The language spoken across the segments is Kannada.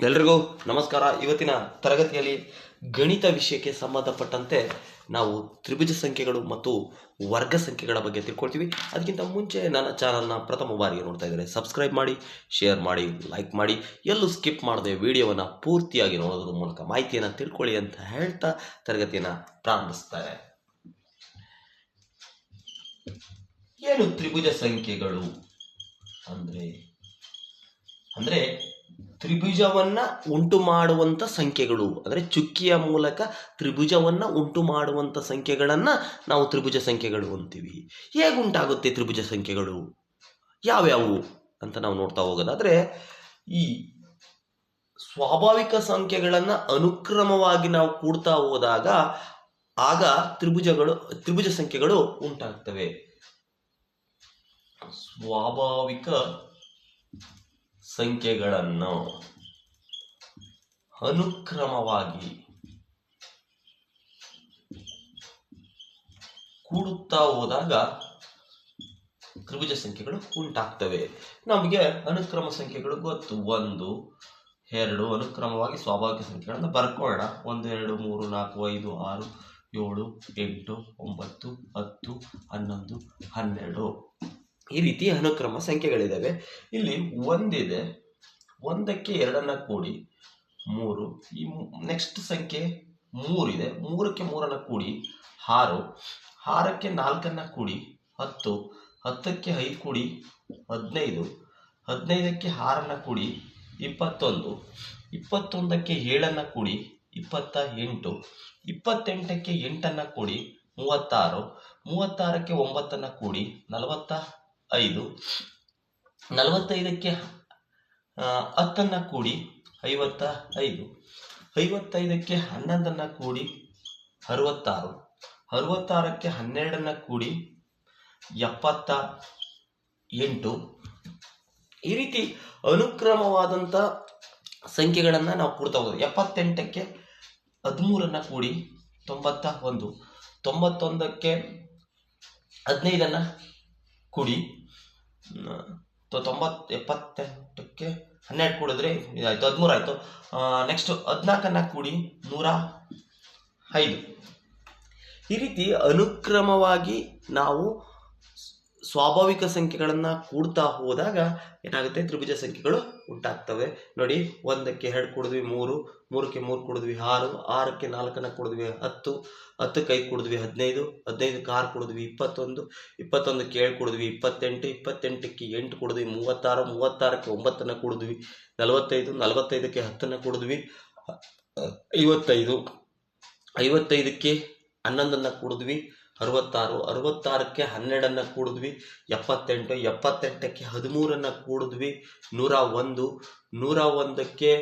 ಎಲ್ರಿಗೂ ನಮಸ್ಕಾರ. ಇವತ್ತಿನ ತರಗತಿಯಲ್ಲಿ ಗಣಿತ ವಿಷಯಕ್ಕೆ ಸಂಬಂಧಪಟ್ಟಂತೆ ನಾವು ತ್ರಿಭುಜ ಸಂಖ್ಯೆಗಳು ಮತ್ತು ವರ್ಗ ಸಂಖ್ಯೆಗಳ ಬಗ್ಗೆ ತಿಳ್ಕೊಳ್ತೀವಿ. ಅದಕ್ಕಿಂತ ಮುಂಚೆ ನನ್ನ ಚಾನಲ್ನ ಪ್ರಥಮ ಬಾರಿಗೆ ನೋಡ್ತಾ ಇದ್ದಾರೆ ಸಬ್ಸ್ಕ್ರೈಬ್ ಮಾಡಿ ಶೇರ್ ಮಾಡಿ ಲೈಕ್ ಮಾಡಿ. ಎಲ್ಲೂ ಸ್ಕಿಪ್ ಮಾಡದೆ ವಿಡಿಯೋವನ್ನು ಪೂರ್ತಿಯಾಗಿ ನೋಡೋದ್ರ ಮೂಲಕ ಮಾಹಿತಿಯನ್ನು ತಿಳ್ಕೊಳ್ಳಿ ಅಂತ ಹೇಳ್ತಾ ತರಗತಿಯನ್ನು ಪ್ರಾರಂಭಿಸ್ತಾರೆ. ಏನು ತ್ರಿಭುಜ ಸಂಖ್ಯೆಗಳು ಅಂದರೆ? ಅಂದರೆ ತ್ರಿಭುಜವನ್ನ ಉಂಟು ಮಾಡುವಂಥ ಸಂಖ್ಯೆಗಳು. ಅಂದರೆ ಚುಕ್ಕಿಯ ಮೂಲಕ ತ್ರಿಭುಜವನ್ನು ಉಂಟು ಮಾಡುವಂಥ ಸಂಖ್ಯೆಗಳನ್ನು ನಾವು ತ್ರಿಭುಜ ಸಂಖ್ಯೆಗಳು ಅಂತೀವಿ. ಹೇಗೆ ಉಂಟಾಗುತ್ತೆ ತ್ರಿಭುಜ ಸಂಖ್ಯೆಗಳು? ಯಾವ್ಯಾವು ಅಂತ ನಾವು ನೋಡ್ತಾ ಹೋಗೋದಾದರೆ ಈ ಸ್ವಾಭಾವಿಕ ಸಂಖ್ಯೆಗಳನ್ನು ಅನುಕ್ರಮವಾಗಿ ನಾವು ಕೂಡ್ತಾ ಹೋದಾಗ ಆಗ ತ್ರಿಭುಜಗಳು, ತ್ರಿಭುಜ ಸಂಖ್ಯೆಗಳು ಉಂಟಾಗ್ತವೆ. ಸ್ವಾಭಾವಿಕ ಸಂಖ್ಯೆಗಳನ್ನು ಅನುಕ್ರಮವಾಗಿ ಕೂಡುತ್ತಾ ಹೋದಾಗ ತ್ರಿಭುಜ ಸಂಖ್ಯೆಗಳು ಉಂಟಾಗ್ತವೆ. ನಮಗೆ ಅನುಕ್ರಮ ಸಂಖ್ಯೆಗಳು ಗೊತ್ತು. ಒಂದು, ಎರಡು, ಅನುಕ್ರಮವಾಗಿ ಸ್ವಾಭಾವಿಕ ಸಂಖ್ಯೆಗಳನ್ನು ಬರ್ಕೊಳ್ಳೋಣ. ಒಂದು, ಎರಡು, ಮೂರು, ನಾಲ್ಕು, ಐದು, ಆರು, ಏಳು, ಎಂಟು, ಒಂಬತ್ತು, ಹತ್ತು, ಹನ್ನೊಂದು, ಹನ್ನೆರಡು. ಈ ರೀತಿ ಅನುಕ್ರಮ ಸಂಖ್ಯೆಗಳಿದ್ದಾವೆ ಇಲ್ಲಿ ಒಂದಿದೆ. ಒಂದಕ್ಕೆ ಎರಡನ್ನ ಕೂಡಿ ಮೂರು. ಈ ನೆಕ್ಸ್ಟ್ ಸಂಖ್ಯೆ ಮೂರಿದೆ. ಮೂರಕ್ಕೆ ಮೂರನ್ನ ಕೂಡಿ ಆರು. ಆರಕ್ಕೆ ನಾಲ್ಕನ್ನ ಕೂಡಿ ಹತ್ತು. ಹತ್ತಕ್ಕೆ ಐದು ಕೂಡಿ ಹದಿನೈದು. ಹದಿನೈದಕ್ಕೆ ಆರನ್ನ ಕೂಡಿ ಇಪ್ಪತ್ತೊಂದು. ಇಪ್ಪತ್ತೊಂದಕ್ಕೆ ಏಳನ್ನ ಕೂಡಿ ಇಪ್ಪತ್ತ ಎಂಟು. ಇಪ್ಪತ್ತೆಂಟಕ್ಕೆ ಎಂಟನ್ನ ಕೂಡಿ ಮೂವತ್ತಾರು. ಮೂವತ್ತಾರಕ್ಕೆ ಒಂಬತ್ತನ್ನ ಕೂಡಿ ನಲವತ್ತ ಐದು. ನಲವತ್ತೈದಕ್ಕೆ ಹತ್ತನ್ನು ಕೂಡಿ ಐವತ್ತ ಐದು. ಐವತ್ತೈದಕ್ಕೆ ಹನ್ನೊಂದನ್ನು ಕೂಡಿ ಅರವತ್ತಾರು. ಅರವತ್ತಾರಕ್ಕೆ ಹನ್ನೆರಡನ್ನು ಕೂಡಿ ಎಪ್ಪತ್ತ ಎಂಟು. ಈ ರೀತಿ ಅನುಕ್ರಮವಾದಂಥ ಸಂಖ್ಯೆಗಳನ್ನು ನಾವು ಕೊಡ್ತಾ ಹೋಗೋದು. ಎಪ್ಪತ್ತೆಂಟಕ್ಕೆ ಹದಿಮೂರನ್ನು ಕೂಡಿ ತೊಂಬತ್ತ ಒಂದು. ತೊಂಬತ್ತೊಂದಕ್ಕೆ ಹದಿನೈದನ್ನು ಕೂಡಿ ತೊಂಬತ್ತು ಎಪ್ಪತ್ತೆಂಟಕ್ಕೆ ಹನ್ನೆರಡು ಕೂಡಿದ್ರೆ ಇದಾಯಿತು, ಹದಿಮೂರು ಆಯಿತು. ನೆಕ್ಸ್ಟ್ ಹದಿನಾಲ್ಕನ್ನ ಕೂಡಿ ನೂರ ಐದು. ಈ ರೀತಿ ಅನುಕ್ರಮವಾಗಿ ನಾವು ಸ್ವಾಭಾವಿಕ ಸಂಖ್ಯೆಗಳನ್ನು ಕೂಡ್ತಾ ಹೋದಾಗ ಏನಾಗುತ್ತೆ? ತ್ರಿಭುಜ ಸಂಖ್ಯೆಗಳು ಉಂಟಾಗ್ತವೆ. ನೋಡಿ, ಒಂದಕ್ಕೆ ಎರಡು ಕುಡಿದ್ವಿ ಮೂರು, ಮೂರಕ್ಕೆ ಮೂರು ಕುಡಿದ್ವಿ ಆರು, ಆರಕ್ಕೆ ನಾಲ್ಕನ್ನ ಕುಡಿದ್ವಿ ಹತ್ತು, ಹತ್ತಕ್ಕೆ ಐದು ಕುಡಿದ್ವಿ ಹದಿನೈದು, ಹದಿನೈದಕ್ಕೆ ಆರು ಕುಡಿದ್ವಿ ಇಪ್ಪತ್ತೊಂದು, ಇಪ್ಪತ್ತೊಂದಕ್ಕೆ ಏಳು ಕುಡಿದ್ವಿ ಇಪ್ಪತ್ತೆಂಟು, ಇಪ್ಪತ್ತೆಂಟಕ್ಕೆ ಎಂಟು ಕುಡಿದ್ವಿ ಮೂವತ್ತಾರು, ಮೂವತ್ತಾರಕ್ಕೆ ಒಂಬತ್ತನ್ನು ಕುಡಿದ್ವಿ ನಲವತ್ತೈದು, ನಲವತ್ತೈದಕ್ಕೆ ಹತ್ತನ್ನು ಕುಡಿದ್ವಿ ಐವತ್ತೈದು, ಐವತ್ತೈದಕ್ಕೆ ಹನ್ನೊಂದನ್ನು ಕುಡಿದ್ವಿ ಅರವತ್ತಾರು, ಅರವತ್ತಾರಕ್ಕೆ ಹನ್ನೆರಡನ್ನು ಕೂಡಿದ್ವಿ, ಎಪ್ಪತ್ತೆಂಟು, ಎಪ್ಪತ್ತೆಂಟಕ್ಕೆ ಹದಿಮೂರನ್ನು ಕೂಡಿದ್ವಿ, ನೂರ ಒಂದು, ನೂರ ಒಂದಕ್ಕೆ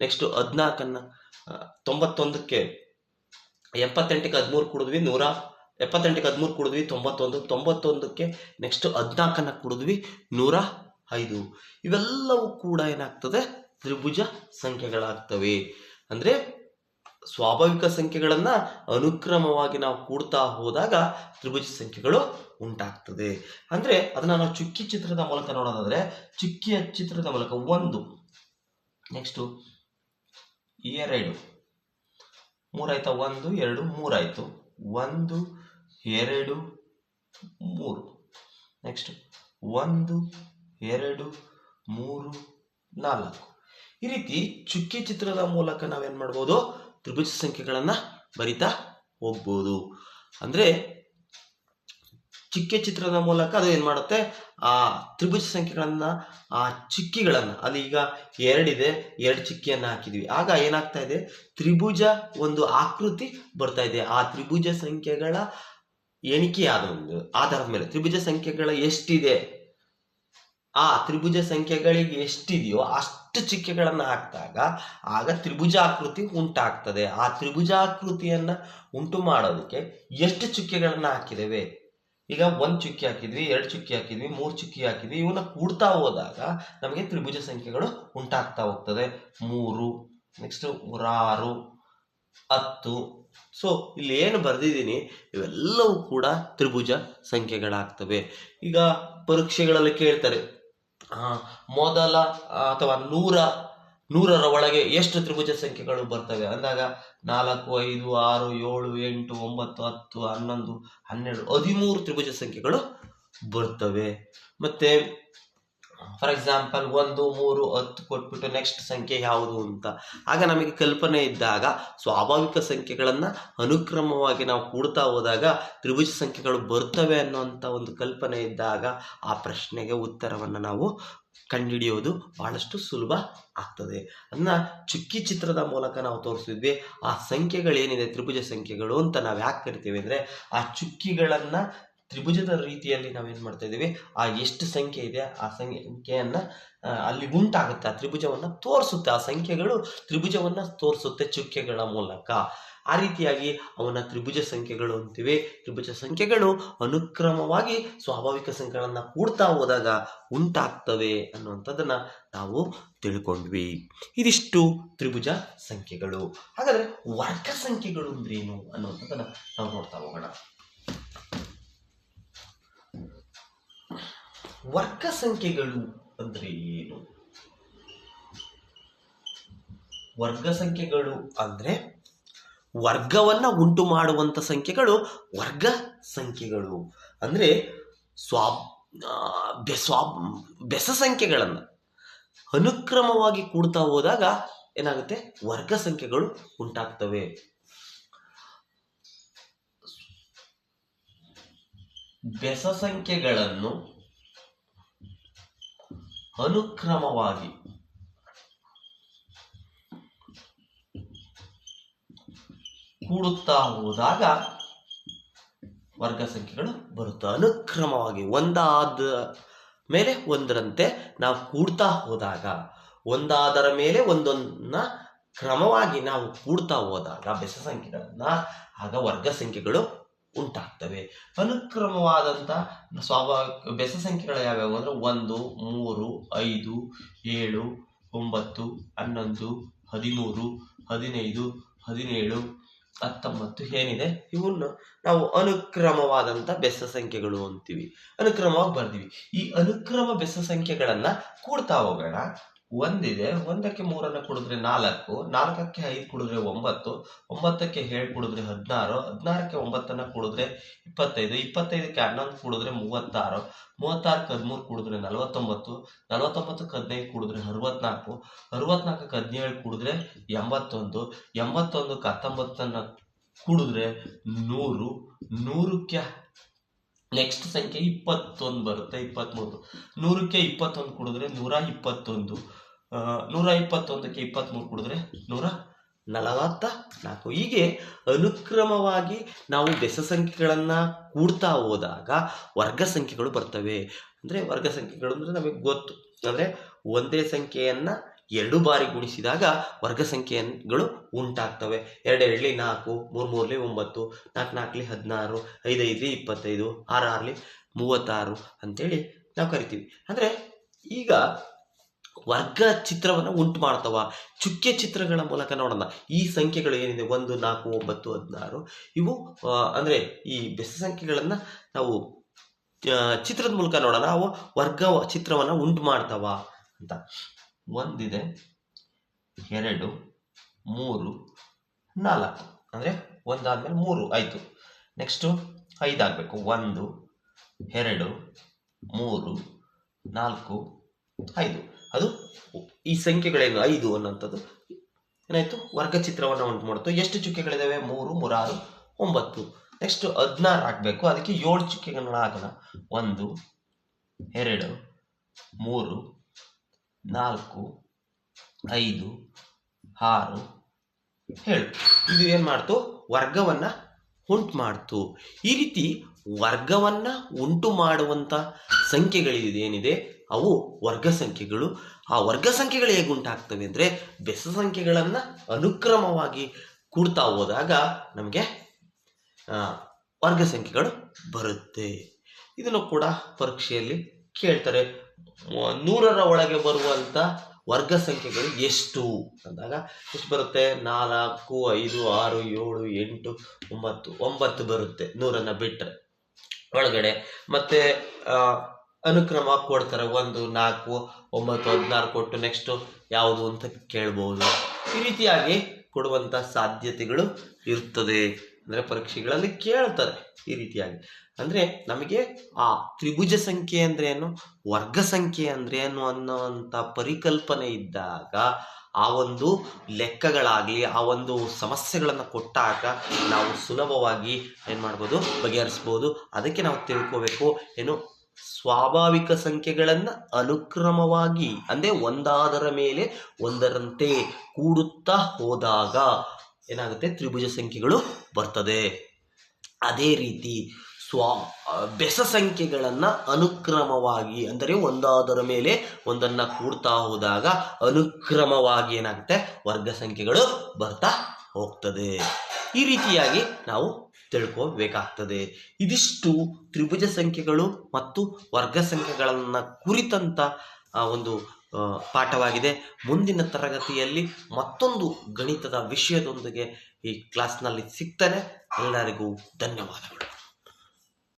ನೆಕ್ಸ್ಟು ಹದಿನಾಲ್ಕನ್ನು ತೊಂಬತ್ತೊಂದಕ್ಕೆ ಎಪ್ಪತ್ತೆಂಟಕ್ಕೆ ಹದಿಮೂರು ಕುಡಿದ್ವಿ, ನೂರ, ಎಪ್ಪತ್ತೆಂಟಕ್ಕೆ ಹದಿಮೂರು ಕುಡಿದ್ವಿ, ತೊಂಬತ್ತೊಂದು, ತೊಂಬತ್ತೊಂದಕ್ಕೆ ನೆಕ್ಸ್ಟ್ ಹದಿನಾಲ್ಕನ್ನು ಕುಡಿದ್ವಿ, ನೂರ ಐದು. ಇವೆಲ್ಲವೂ ಕೂಡ ಏನಾಗ್ತದೆ? ತ್ರಿಭುಜ ಸಂಖ್ಯೆಗಳಾಗ್ತವೆ. ಅಂದರೆ ಸ್ವಾಭಾವಿಕ ಸಂಖ್ಯೆಗಳನ್ನು ಅನುಕ್ರಮವಾಗಿ ನಾವು ಕೂಡ್ತಾ ಹೋದಾಗ ತ್ರಿಭುಜ ಸಂಖ್ಯೆಗಳು ಉಂಟಾಗ್ತದೆ. ಅಂದರೆ ಅದನ್ನು ನಾವು ಚುಕ್ಕಿ ಚಿತ್ರದ ಮೂಲಕ ನೋಡೋದಾದ್ರೆ, ಚುಕ್ಕಿಯ ಚಿತ್ರದ ಮೂಲಕ ಒಂದು ನೆಕ್ಸ್ಟು ಎರಡು, ಮೂರಾಯ್ತಾ? ಒಂದು, ಎರಡು, ಮೂರಾಯ್ತು. ಒಂದು, ಎರಡು, ಮೂರು. ನೆಕ್ಸ್ಟ್ ಒಂದು, ಎರಡು, ಮೂರು, ನಾಲ್ಕು. ಈ ರೀತಿ ಚುಕ್ಕಿ ಚಿತ್ರದ ಮೂಲಕ ನಾವೇನು ಮಾಡ್ಬೋದು? ತ್ರಿಭುಜ ಸಂಖ್ಯೆಗಳನ್ನು ಬರಿತಾ ಹೋಗ್ಬೋದು. ಅಂದರೆ ಚಿಕ್ಕೆ ಚಿತ್ರದ ಮೂಲಕ ಅದು ಏನು ಮಾಡುತ್ತೆ? ಆ ತ್ರಿಭುಜ ಸಂಖ್ಯೆಗಳನ್ನು ಆ ಚಿಕ್ಕಿಗಳನ್ನು, ಅಲ್ಲಿ ಈಗ ಎರಡಿದೆ, ಎರಡು ಚಿಕ್ಕಿಯನ್ನು ಹಾಕಿದ್ವಿ. ಆಗ ಏನಾಗ್ತಾ ಇದೆ? ತ್ರಿಭುಜ ಒಂದು ಆಕೃತಿ ಬರ್ತಾ ಇದೆ. ಆ ತ್ರಿಭುಜ ಸಂಖ್ಯೆಗಳ ಎಣಿಕೆ ಆದ ಒಂದು ಆಧಾರದ ಮೇಲೆ. ತ್ರಿಭುಜ ಸಂಖ್ಯೆಗಳ ಎಷ್ಟಿದೆ? ಆ ತ್ರಿಭುಜ ಸಂಖ್ಯೆಗಳಿಗೆ ಎಷ್ಟಿದೆಯೋ ಅಷ್ಟು ಚಿಕ್ಕೆಗಳನ್ನು ಹಾಕಿದಾಗ ಆಗ ತ್ರಿಭುಜಾಕೃತಿ ಉಂಟಾಗ್ತದೆ. ಆ ತ್ರಿಭುಜಾಕೃತಿಯನ್ನು ಉಂಟು ಮಾಡೋದಕ್ಕೆ ಎಷ್ಟು ಚುಕ್ಕೆಗಳನ್ನು ಹಾಕಿದ್ದೇವೆ ಈಗ ಒಂದು ಚುಕ್ಕಿ ಹಾಕಿದ್ವಿ, ಎರಡು ಚುಕ್ಕಿ ಹಾಕಿದ್ವಿ, ಮೂರು ಚುಕ್ಕಿ ಹಾಕಿದ್ವಿ ಇವನ್ನ ಕೂಡ್ತಾ ಹೋದಾಗ ನಮಗೆ ತ್ರಿಭುಜ ಸಂಖ್ಯೆಗಳು ಉಂಟಾಗ್ತಾ ಹೋಗ್ತದೆ. ಮೂರು ನೆಕ್ಸ್ಟ್ ಮೂರಾರು, ಹತ್ತು. ಸೊ ಇಲ್ಲಿ ಏನು ಬರೆದಿದ್ದೀನಿ, ಇವೆಲ್ಲವೂ ಕೂಡ ತ್ರಿಭುಜ ಸಂಖ್ಯೆಗಳಾಗ್ತವೆ. ಈಗ ಪರೀಕ್ಷೆಗಳಲ್ಲಿ ಕೇಳ್ತಾರೆ ಮೊದಲ ಅಥವಾ ನೂರ, ನೂರರ ಒಳಗೆ ಎಷ್ಟು ತ್ರಿಭುಜ ಸಂಖ್ಯೆಗಳು ಬರ್ತವೆ? ಅಂದಾಗ ನಾಲ್ಕು, ಐದು, ಆರು, ಏಳು, ಎಂಟು, ಒಂಬತ್ತು, ಹತ್ತು, ಹನ್ನೊಂದು, ಹನ್ನೆರಡು, ಹದಿಮೂರು ತ್ರಿಭುಜ ಸಂಖ್ಯೆಗಳು ಬರ್ತವೆ. ಮತ್ತೆ ಫಾರ್ ಎಕ್ಸಾಂಪಲ್ ಒಂದು, ಮೂರು, ಹತ್ತು ಕೊಟ್ಬಿಟ್ಟು ನೆಕ್ಸ್ಟ್ ಸಂಖ್ಯೆ ಯಾವುದು ಅಂತ. ಆಗ ನಮಗೆ ಕಲ್ಪನೆ ಇದ್ದಾಗ ಸ್ವಾಭಾವಿಕ ಸಂಖ್ಯೆಗಳನ್ನು ಅನುಕ್ರಮವಾಗಿ ನಾವು ಕೂಡ್ತಾ ಹೋದಾಗ ತ್ರಿಭುಜ ಸಂಖ್ಯೆಗಳು ಬರ್ತವೆ ಅನ್ನೋಂಥ ಒಂದು ಕಲ್ಪನೆ ಇದ್ದಾಗ ಆ ಪ್ರಶ್ನೆಗೆ ಉತ್ತರವನ್ನು ನಾವು ಕಂಡುಹಿಡಿಯೋದು ಬಹಳಷ್ಟು ಸುಲಭ ಆಗ್ತದೆ. ಅದನ್ನ ಚುಕ್ಕಿ ಚಿತ್ರದ ಮೂಲಕ ನಾವು ತೋರಿಸಿದ್ವಿ. ಆ ಸಂಖ್ಯೆಗಳೇನಿದೆ, ತ್ರಿಭುಜ ಸಂಖ್ಯೆಗಳು ಅಂತ ನಾವು ಯಾಕೆ ಕರಿತೀವಿ ಅಂದರೆ ಆ ಚುಕ್ಕಿಗಳನ್ನು ತ್ರಿಭುಜದ ರೀತಿಯಲ್ಲಿ ನಾವೇನು ಮಾಡ್ತಾ ಇದ್ದೀವಿ? ಆ ಎಷ್ಟು ಸಂಖ್ಯೆ ಇದೆ, ಆ ಸಂಖ್ಯೆಯನ್ನು ಅಲ್ಲಿ ಉಂಟಾಗುತ್ತೆ, ಆ ತ್ರಿಭುಜವನ್ನು ತೋರಿಸುತ್ತೆ. ಆ ಸಂಖ್ಯೆಗಳು ತ್ರಿಭುಜವನ್ನು ತೋರಿಸುತ್ತೆ ಚುಕ್ಕೆಗಳ ಮೂಲಕ. ಆ ರೀತಿಯಾಗಿ ಅವನ ತ್ರಿಭುಜ ಸಂಖ್ಯೆಗಳು ಅಂತೀವಿ. ತ್ರಿಭುಜ ಸಂಖ್ಯೆಗಳು ಅನುಕ್ರಮವಾಗಿ ಸ್ವಾಭಾವಿಕ ಸಂಖ್ಯೆಗಳನ್ನು ಕೂಡ್ತಾ ಹೋದಾಗ ಉಂಟಾಗ್ತವೆ ಅನ್ನುವಂಥದ್ದನ್ನ ನಾವು ತಿಳ್ಕೊಂಡ್ವಿ. ಇದಿಷ್ಟು ತ್ರಿಭುಜ ಸಂಖ್ಯೆಗಳು. ಹಾಗಾದರೆ ವರ್ಗ ಸಂಖ್ಯೆಗಳು ಅಂದ್ರೇನು ಅನ್ನುವಂಥದ್ದನ್ನು ನಾವು ನೋಡ್ತಾ ಹೋಗೋಣ. ವರ್ಗ ಸಂಖ್ಯೆಗಳು ಅಂದ್ರೆ ಏನು? ವರ್ಗ ಸಂಖ್ಯೆಗಳು ಅಂದ್ರೆ ವರ್ಗವನ್ನ ಉಂಟು ಮಾಡುವಂತ ಸಂಖ್ಯೆಗಳು ವರ್ಗ ಸಂಖ್ಯೆಗಳು. ಅಂದ್ರೆ ಸ್ವಾ ಸ್ವಾ ಬೆಸ ಸಂಖ್ಯೆಗಳನ್ನ ಅನುಕ್ರಮವಾಗಿ ಕೂಡ್ತಾ ಹೋದಾಗ ಏನಾಗುತ್ತೆ? ವರ್ಗ ಸಂಖ್ಯೆಗಳು ಉಂಟಾಗ್ತವೆ. ಬೆಸ ಸಂಖ್ಯೆಗಳನ್ನು ಅನುಕ್ರಮವಾಗಿ. ಕೂಡುತ್ತಾ ಹೋದಾಗ ವರ್ಗ ಸಂಖ್ಯೆಗಳು ಬರುತ್ತೆ ಅನುಕ್ರಮವಾಗಿ ಒಂದಾದ ಮೇಲೆ ಒಂದರಂತೆ ನಾವು ಕೂಡ್ತಾ ಹೋದಾಗ, ಒಂದಾದರ ಮೇಲೆ ಒಂದೊಂದನ್ನ ಕ್ರಮವಾಗಿ ನಾವು ಕೂಡ್ತಾ ಹೋದಾಗ, ಬೆಸ ಸಂಖ್ಯೆಗಳನ್ನ, ಆಗ ವರ್ಗ ಸಂಖ್ಯೆಗಳು ಉಂಟಾಗ್ತವೆ. ಅನುಕ್ರಮವಾದಂಥ ಸ್ವಾಭಾವಿಕ ಬೆಸ ಸಂಖ್ಯೆಗಳು ಯಾವ್ಯಾವು ಅಂದರೆ ಒಂದು, ಮೂರು, ಐದು, ಏಳು, ಒಂಬತ್ತು, ಹನ್ನೊಂದು, ಹದಿಮೂರು, ಹದಿನೈದು, ಹದಿನೇಳು, ಹತ್ತೊಂಬತ್ತು ಏನಿದೆ? ಇವನ್ನು ನಾವು ಅನುಕ್ರಮವಾದಂಥ ಬೆಸ ಸಂಖ್ಯೆಗಳು ಅಂತೀವಿ. ಅನುಕ್ರಮವಾಗಿ ಬರ್ತೀವಿ ಈ ಅನುಕ್ರಮ ಬೆಸ ಸಂಖ್ಯೆಗಳನ್ನು ಕೂಡ್ತಾ ಹೋಗೋಣ. ಒಂದಿದೆ, ಒಂದಕ್ಕೆ ಮೂರನ್ನು ಕುಡಿದ್ರೆ ನಾಲ್ಕು, ನಾಲ್ಕಕ್ಕೆ ಐದು ಕುಡಿದ್ರೆ ಒಂಬತ್ತು, ಒಂಬತ್ತಕ್ಕೆ ಏಳು ಕುಡಿದ್ರೆ ಹದಿನಾರು, ಹದಿನಾರಕ್ಕೆ ಒಂಬತ್ತನ್ನು ಕುಡಿದ್ರೆ ಇಪ್ಪತ್ತೈದು, ಇಪ್ಪತ್ತೈದಕ್ಕೆ ಹನ್ನೊಂದು ಕುಡಿದ್ರೆ ಮೂವತ್ತಾರು, ಮೂವತ್ತಾರಕ್ಕೆ ಹದಿಮೂರು ಕುಡಿದ್ರೆ ನಲವತ್ತೊಂಬತ್ತು, ನಲವತ್ತೊಂಬತ್ತಕ್ಕೆ ಹದಿನೈದು ಕುಡಿದ್ರೆ ಅರವತ್ನಾಲ್ಕು, ಅರವತ್ನಾಲ್ಕಕ್ಕೆ ಹದಿನೇಳು ಕುಡಿದ್ರೆ ಎಂಬತ್ತೊಂದು, ಎಂಬತ್ತೊಂದಕ್ಕೆ ಹತ್ತೊಂಬತ್ತನ್ನ ಕುಡಿದ್ರೆ ನೂರು, ನೂರಕ್ಕೆ ನೆಕ್ಸ್ಟ್ ಸಂಖ್ಯೆ ಇಪ್ಪತ್ತೊಂದು ಬರುತ್ತೆ ಇಪ್ಪತ್ತ್ಮೂರು ನೂರಕ್ಕೆ ಇಪ್ಪತ್ತೊಂದು ಕುಡಿದ್ರೆ ನೂರ ಇಪ್ಪತ್ತೊಂದು. ನೂರ ಇಪ್ಪತ್ತೊಂದಕ್ಕೆ ಇಪ್ಪತ್ತ್ಮೂರು ಕುಡಿದ್ರೆ ನೂರ ನಲವತ್ತ ನಾಲ್ಕು. ಹೀಗೆ ಅನುಕ್ರಮವಾಗಿ ನಾವು ಬೆಸ ಸಂಖ್ಯೆಗಳನ್ನು ಕೂಡ್ತಾ ಹೋದಾಗ ವರ್ಗ ಸಂಖ್ಯೆಗಳು ಬರ್ತವೆ. ಅಂದರೆ ವರ್ಗ ಸಂಖ್ಯೆಗಳು ಅಂದರೆ ನಮಗೆ ಗೊತ್ತು. ಅಂದರೆ ಒಂದೇ ಸಂಖ್ಯೆಯನ್ನು ಎರಡು ಬಾರಿ ಗುಣಿಸಿದಾಗ ವರ್ಗ ಸಂಖ್ಯೆಗಳು ಉಂಟಾಗ್ತವೆ. ಎರಡೆರಡಲಿ ನಾಲ್ಕು, ಮೂರು ಮೂರಲಿ ಒಂಬತ್ತು, ನಾಲ್ಕು ನಾಲ್ಕಲಿ ಹದಿನಾರು ಐದೈದಲಿ ಇಪ್ಪತ್ತೈದು, ಆರು ಆರ್ಲಿ ಮೂವತ್ತಾರು ಅಂತೇಳಿ ನಾವು ಕರಿತೀವಿ. ಅಂದರೆ ಈಗ ವರ್ಗ ಚಿತ್ರವನ್ನು ಉಂಟು ಮಾಡ್ತವ ಚುಕ್ಕೆ ಚಿತ್ರಗಳ ಮೂಲಕ ನೋಡೋಣ. ಈ ಸಂಖ್ಯೆಗಳು ಏನಿದೆ? ಒಂದು, ನಾಲ್ಕು, ಒಂಬತ್ತು, ಹದಿನಾರು. ಇವು ಅಂದರೆ ಈ ಬೆಸ ಸಂಖ್ಯೆಗಳನ್ನು ನಾವು ಚಿತ್ರದ ಮೂಲಕ ನೋಡೋಣ. ಅವು ವರ್ಗ ಚಿತ್ರವನ್ನು ಉಂಟು ಮಾಡ್ತವ ಅಂತ. ಒಂದಿದೆ, ಎರಡು, ಮೂರು, ನಾಲ್ಕು. ಅಂದರೆ ಒಂದಾದ್ಮೇಲೆ ಮೂರು. ಆಯಿತು. ನೆಕ್ಸ್ಟು ಐದಾಗಬೇಕು. ಒಂದು, ಎರಡು, ಮೂರು, ನಾಲ್ಕು, ಐದು. ಅದು ಈ ಸಂಖ್ಯೆಗಳೇನು ಐದು ಅನ್ನೋಂಥದ್ದು ಏನಾಯ್ತು? ವರ್ಗ ಚಿತ್ರವನ್ನು ಉಂಟು ಮಾಡುತ್ತೆ. ಎಷ್ಟು ಚುಕ್ಕೆಗಳಿದ್ದಾವೆ ಮೂರು, ಮೂರಾರು, ಒಂಬತ್ತು. ನೆಕ್ಸ್ಟ್ ಹದಿನಾರು ಹಾಕಬೇಕು. ಅದಕ್ಕೆ ಏಳು ಚುಕ್ಕೆಗಳನ್ನ ಹಾಕೋಣ. ಒಂದು, ಎರಡು, ಮೂರು, ನಾಲ್ಕು, ಐದು, ಆರು, ಏಳು. ಇದು ಏನು ಮಾಡ್ತು? ವರ್ಗವನ್ನ ಉಂಟು ಮಾಡ್ತು. ಈ ರೀತಿ ವರ್ಗವನ್ನ ಉಂಟು ಮಾಡುವಂತ ಸಂಖ್ಯೆಗಳಿದೆ ಏನಿದೆ ಅವು ವರ್ಗ ಸಂಖ್ಯೆಗಳು. ಆ ವರ್ಗ ಸಂಖ್ಯೆಗಳು ಹೇಗೆ ಉಂಟಾಗ್ತವೆ ಅಂದರೆ ಬೆಸ ಸಂಖ್ಯೆಗಳನ್ನು ಅನುಕ್ರಮವಾಗಿ ಕೂಡ್ತಾ ಹೋದಾಗ ನಮಗೆ ವರ್ಗ ಸಂಖ್ಯೆಗಳು ಬರುತ್ತೆ. ಇದನ್ನು ಕೂಡ ಪರೀಕ್ಷೆಯಲ್ಲಿ ಕೇಳ್ತಾರೆ. ನೂರರ ಒಳಗೆ ಬರುವಂಥ ವರ್ಗ ಸಂಖ್ಯೆಗಳು ಎಷ್ಟು? ಅಂದಾಗ ಎಷ್ಟು ಬರುತ್ತೆ? ನಾಲ್ಕು, ಐದು, ಆರು, ಏಳು, ಎಂಟು, ಒಂಬತ್ತು ಒಂಬತ್ತು ಬರುತ್ತೆ ನೂರನ್ನು ಬಿಟ್ಟರೆ ಒಳಗಡೆ. ಮತ್ತೆ ಅನುಕ್ರಮ ಕೊಡ್ತಾರೆ. ಒಂದು, ನಾಲ್ಕು, ಒಂಬತ್ತು, ಹದಿನಾರು ಕೊಟ್ಟು ನೆಕ್ಸ್ಟು ಯಾವುದು ಅಂತ ಕೇಳ್ಬೋದು. ಈ ರೀತಿಯಾಗಿ ಕೊಡುವಂಥ ಸಾಧ್ಯತೆಗಳು ಇರ್ತದೆ ಅಂದರೆ ಪರೀಕ್ಷೆಗಳಲ್ಲಿ ಕೇಳ್ತಾರೆ ಈ ರೀತಿಯಾಗಿ. ಅಂದರೆ ನಮಗೆ ಆ ತ್ರಿಭುಜ ಸಂಖ್ಯೆ ಅಂದ್ರೆ ಏನು, ವರ್ಗ ಸಂಖ್ಯೆ ಅಂದ್ರೆ ಏನು ಅನ್ನುವಂತ ಪರಿಕಲ್ಪನೆ ಇದ್ದಾಗ ಆ ಒಂದು ಲೆಕ್ಕಗಳಾಗಲಿ, ಆ ಒಂದು ಸಮಸ್ಯೆಗಳನ್ನು ಕೊಟ್ಟಾಗ ನಾವು ಸುಲಭವಾಗಿ ಏನು ಮಾಡ್ಬೋದು ಬಗೆಹರಿಸ್ಬೋದು. ಅದಕ್ಕೆ ನಾವು ತಿಳ್ಕೋಬೇಕು. ಏನು ಸ್ವಾಭಾವಿಕ ಸಂಖ್ಯೆಗಳನ್ನು ಅನುಕ್ರಮವಾಗಿ, ಅಂದರೆ ಒಂದಾದರ ಮೇಲೆ ಒಂದರಂತೆ ಕೂಡುತ್ತಾ ಹೋದಾಗ ಏನಾಗುತ್ತೆ? ತ್ರಿಭುಜ ಸಂಖ್ಯೆಗಳು ಬರ್ತದೆ. ಅದೇ ರೀತಿ ಸ್ವ ಬೆಸ ಸಂಖ್ಯೆಗಳನ್ನು ಅನುಕ್ರಮವಾಗಿ, ಅಂದರೆ ಒಂದಾದರ ಮೇಲೆ ಒಂದನ್ನು ಕೂಡ್ತಾ ಹೋದಾಗ ಅನುಕ್ರಮವಾಗಿ ಏನಾಗುತ್ತೆ? ವರ್ಗ ಸಂಖ್ಯೆಗಳು ಬರ್ತಾ ಹೋಗ್ತದೆ. ಈ ರೀತಿಯಾಗಿ ನಾವು ತಿಳ್ಕೋಬೇಕಾಗ್ತದೆ ಇದಿಷ್ಟು ತ್ರಿಭುಜ ಸಂಖ್ಯೆಗಳು ಮತ್ತು ವರ್ಗ ಸಂಖ್ಯೆಗಳನ್ನು ಕುರಿತಂತ ಒಂದು ಪಾಠವಾಗಿದೆ. ಮುಂದಿನ ತರಗತಿಯಲ್ಲಿ ಮತ್ತೊಂದು ಗಣಿತದ ವಿಷಯದೊಂದಿಗೆ ಈ ಕ್ಲಾಸ್ನಲ್ಲಿ ಸಿಗ್ತಾರೆ ಎಲ್ಲರಿಗೂ ಧನ್ಯವಾದಗಳು.